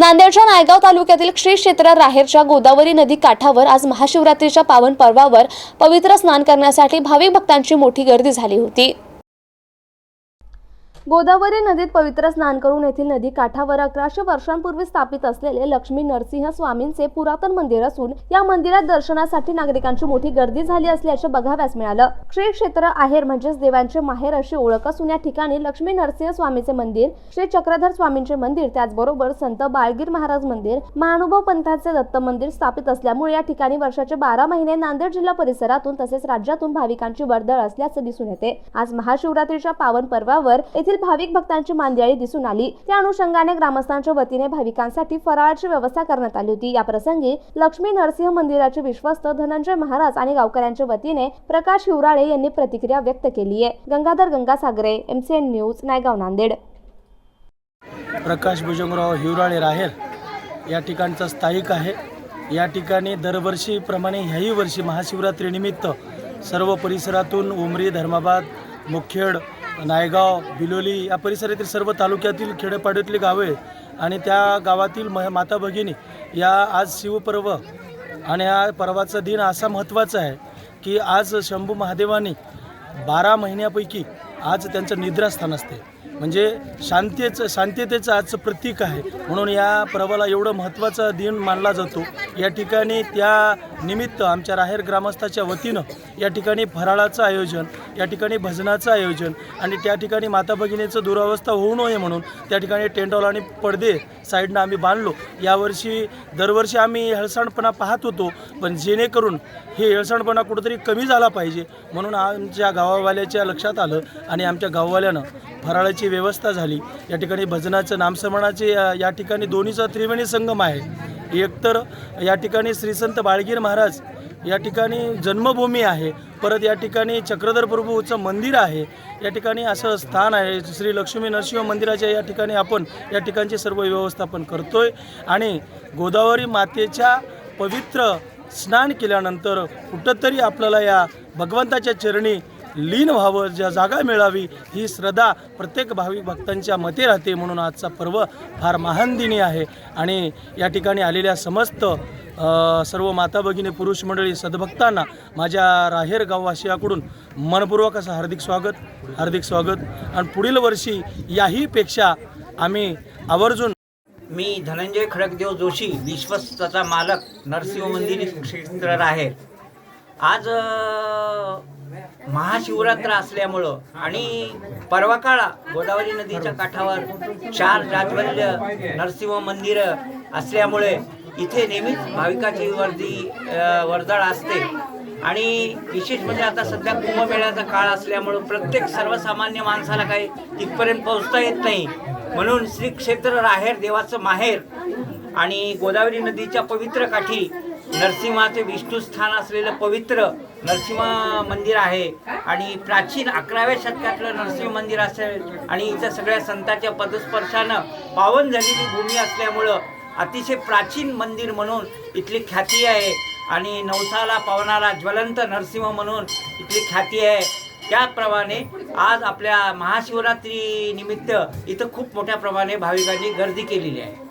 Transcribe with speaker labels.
Speaker 1: नांदेडच्या नायगाव तालुक्यातील श्री क्षेत्र राहेरच्या गोदावरी नदी काठावर आज महाशिवरात्रीच्या पावन पर्वावर पवित्र स्नान करण्यासाठी भाविक भक्तांची मोठी गर्दी झाली होती. गोदावरी नदीत पवित्र स्नान करून येथील नदी काठावर अकराशे वर्षांपूर्वी स्थापित असलेले लक्ष्मी नरसिंह स्वामींचे पुरातन मंदिर असून या मंदिरात दर्शनासाठी नागरिकांची मोठी गर्दी झाली असल्याचे बघाव्यास मिळालं. श्री क्षेत्र आहेर म्हणजेच देवांचे माहेर अशी ओळख असून या ठिकाणी लक्ष्मी नरसिंह स्वामीचे मंदिर श्री चक्रधर स्वामींचे मंदिर त्याचबरोबर संत बाळगीर महाराज मंदिर महानुभव पंथाचे दत्त मंदिर स्थापित असल्यामुळे या ठिकाणी वर्षाचे बारा महिने नांदेड जिल्हा परिसरातून तसेच राज्यातून भाविकांची वर्दळ असल्याचं दिसून येते. आज महाशिवरात्रीच्या पावन पर्वावर येथे येथील भाविक भक्तांची मांदियाळी दिसून आली. त्या अनुषंगाने ग्रामस्थांच्या वतीने भाविकांसाठी फराळाची व्यवस्था करण्यात आली होती. या प्रसंगी लक्ष्मी नरसिंह मंदिराचे विश्वस्त धनंजय महाराज आणि गावकऱ्यांच्या वतीने प्रकाश हिवराळे यांनी प्रतिक्रिया व्यक्त केली आहे. Gangadhar Gangasagare MCN news Naigaon Nanded.
Speaker 2: प्रकाश भुजंगराव हिवराळे राहेर या ठिकाणचा स्थायिक आहे. या ठिकाणी दरवर्षीप्रमाणे ह्याही वर्षी महाशिवरात्रीनिमित्त सर्व परिसरातून उमरी धर्माबाद मुखेड नायगाव बिलोली या परिसरातील सर्व तालुक्यातील खेडेपाड्यातली गावे आणि त्या गावातील म माता भगिनी या आज शिवपर्व आणि हा पर्वाचा दिन असा महत्त्वाचा आहे की आज शंभू महादेवानी बारा महिन्यापैकी आज त्यांचं निद्रास्थान असते. म्हणजे शांतीचं शांततेचं आजचं प्रतीक आहे. म्हणून या पर्वाला एवढं महत्त्वाचा दिन मानला जातो. या ठिकाणी त्या निमित्त आमच्या राहेर ग्रामस्थाच्या वतीनं या ठिकाणी फराळाचं आयोजन या ठिकाणी भजनाचं आयोजन आणि त्या ठिकाणी माता भगिनीचं दुरावस्था होऊ नये म्हणून त्या ठिकाणी टेंडॉल आणि पडदे साईडनं आम्ही बांधलो. यावर्षी दरवर्षी आम्ही हेळसांडपणा पाहत होतो पण जेणेकरून हे हेळसांडपणा कुठंतरी कमी झाला पाहिजे म्हणून आमच्या गावावाल्याच्या लक्षात आलं आणि आमच्या गाववाल्यानं फराळाची व्यवस्था झाली. या ठिकाणी भजनाचं नामस्मरणाचे या ठिकाणी दोन्हीचा त्रिवेणी संगम आहे. एकतर या ठिकाणी श्रीसंत बाळगीर महाराज या ठिकाणी जन्मभूमी आहे. परत या ठिकाणी चक्रधर प्रभूचं मंदिर आहे. या ठिकाणी असं स्थान आहे. श्री लक्ष्मी नरसिंह मंदिराच्या या ठिकाणी आपण या ठिकाणचे सर्व व्यवस्थापन करतोय. आणि गोदावरी मातेच्या पवित्र स्नान केल्यानंतर कुठंतरी आपल्याला या भगवंताच्या चरणी लीन व्हावं ज्या जागा मिळावी ही श्रद्धा प्रत्येक भाविक भक्तांच्या मते राहते म्हणून आजचा पर्व फार महानदिनी आहे. आणि या ठिकाणी आलेल्या समस्त सर्व माता भगिनी पुरुष मंडळी सद्भक्तांना माझ्या राहेर गाववासियाकडून मनपूर्वक असं हार्दिक स्वागत हार्दिक स्वागत. आणि पुढील वर्षी याहीपेक्षा आम्ही आवर्जून
Speaker 3: मी धनंजय खडकदेव जोशी विश्वस्तचा मालक नरसिंह मंदिर क्षेत्र आहे आज महाशिवरात्र असल्यामुळं आणि परवा काळा गोदावरी नदीच्या काठावर चार राजवल्य नरसिंह मंदिरं असल्यामुळे इथे नेहमीच भाविकाची वर्दी वर्दळ असते. आणि विशेष म्हणजे आता सध्या कुंभमेळ्याचा काळ असल्यामुळं प्रत्येक सर्वसामान्य माणसाला काही तिथपर्यंत पोहोचता येत नाही. म्हणून श्री क्षेत्र राहेर देवाचं माहेर आणि गोदावरी नदीच्या पवित्र काठी नरसिंहाचे विष्णू स्थान असलेलं पवित्र नरसिंह मंदिर आहे. आणि प्राचीन अकराव्या शतकातलं नरसिंह मंदिर असेल आणि इथं सगळ्या संतांच्या पदस्पर्शानं पावन झालेली भूमी असल्यामुळं अतिशय प्राचीन मंदिर म्हणून इथली ख्याती आहे. आणि नवसाला पावनाला ज्वलंत नरसिंह म्हणून इथली ख्याती आहे. त्याप्रमाणे आज आपल्या महाशिवरात्री निमित्त इथं खूप मोठ्या प्रमाणे भाविकांनी गर्दी केलेली आहे.